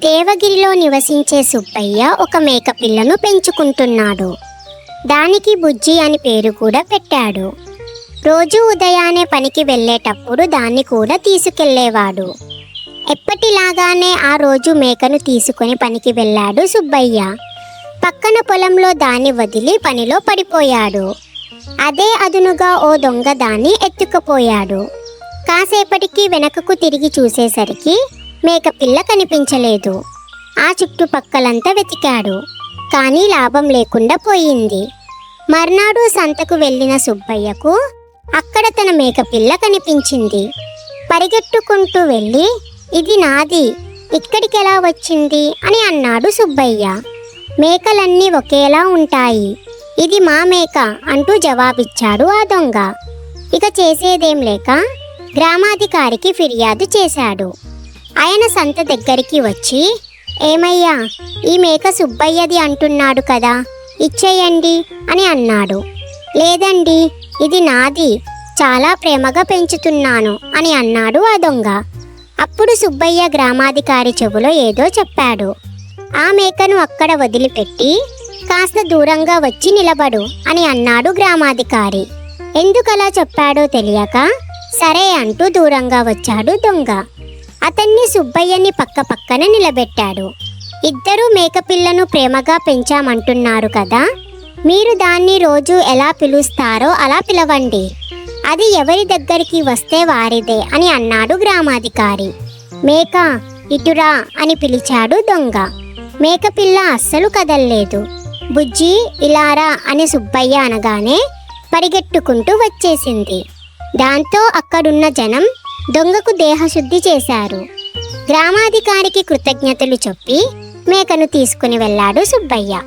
దేవగిరిలో నివసించే సుబ్బయ్య ఒక మేకపిల్లను పెంచుకుంటున్నాడు. దానికి బుజ్జి అని పేరు కూడా పెట్టాడు. రోజు ఉదయాన్నే పనికి వెళ్ళేటప్పుడు దాన్ని కూడా తీసుకెళ్ళేవాడు. ఎప్పటిలాగానే ఆ రోజు మేకను తీసుకొని పనికి వెళ్ళాడు సుబ్బయ్య. పక్కన పొలంలో దాన్ని వదిలి పనిలో పడిపోయాడు. అదే అదునుగా ఓ దొంగ దాన్ని ఎత్తుకుపోయాడు. కాసేపటికి వెనకకు తిరిగి చూసేసరికి మేకపిల్ల కనిపించలేదు. ఆ చుట్టుపక్కలంతా వెతికాడు. కానీ లాభం లేకుండా పోయింది. మర్నాడు సంతకు వెళ్ళిన సుబ్బయ్యకు అక్కడ తన మేకపిల్ల కనిపించింది. పరిగెట్టుకుంటూ వెళ్ళి ఇది నాది. ఇక్కడికెలా వచ్చింది? అని అన్నాడు సుబ్బయ్య. మేకలన్నీ ఒకేలా ఉంటాయి. ఇది మా మేక అంటూ జవాబిచ్చాడు ఆ దొంగ. ఇక చేసేదేం లేక గ్రామాధికారికి ఫిర్యాదు చేశాడు. ఆయన సంత దగ్గరికి వచ్చి ఏమయ్యా ఈ మేక సుబ్బయ్యది అంటున్నాడు కదా ఇచ్చేయండి అని అన్నాడు. లేదండి ఇది నాది చాలా ప్రేమగా పెంచుతున్నాను అని అన్నాడు ఆ దొంగ. అప్పుడు సుబ్బయ్య గ్రామాధికారి చెవులో ఏదో చెప్పాడు. ఆ మేకను అక్కడ వదిలిపెట్టి కాస్త దూరంగా వచ్చి నిలబడు అని అన్నాడు గ్రామాధికారి. ఎందుకలా చెప్పాడో తెలియక సరే అంటూ దూరంగా వచ్చాడు దొంగ. అతన్ని సుబ్బయ్యని పక్క పక్కన నిలబెట్టాడు. ఇద్దరూ మేకపిల్లను ప్రేమగా పెంచామంటున్నారు కదా. మీరు దాన్ని రోజు ఎలా పిలుస్తారో అలా పిలవండి. అది ఎవరి దగ్గరికి వస్తే వారిదే అని అన్నాడు గ్రామాధికారి. మేక ఇటురా అని పిలిచాడు దొంగ. మేకపిల్ల అస్సలు కదల్లేదు. బుజ్జి ఇలారా అని సుబ్బయ్య అనగానే పరిగెట్టుకుంటూ వచ్చేసింది. దాంతో అక్కడున్న జనం దొంగకు దేహశుద్ధి చేశారు. గ్రామాధికారికి కృతజ్ఞతలు చెప్పి మేకను తీసుకుని వెళ్ళాడు సుబ్బయ్య.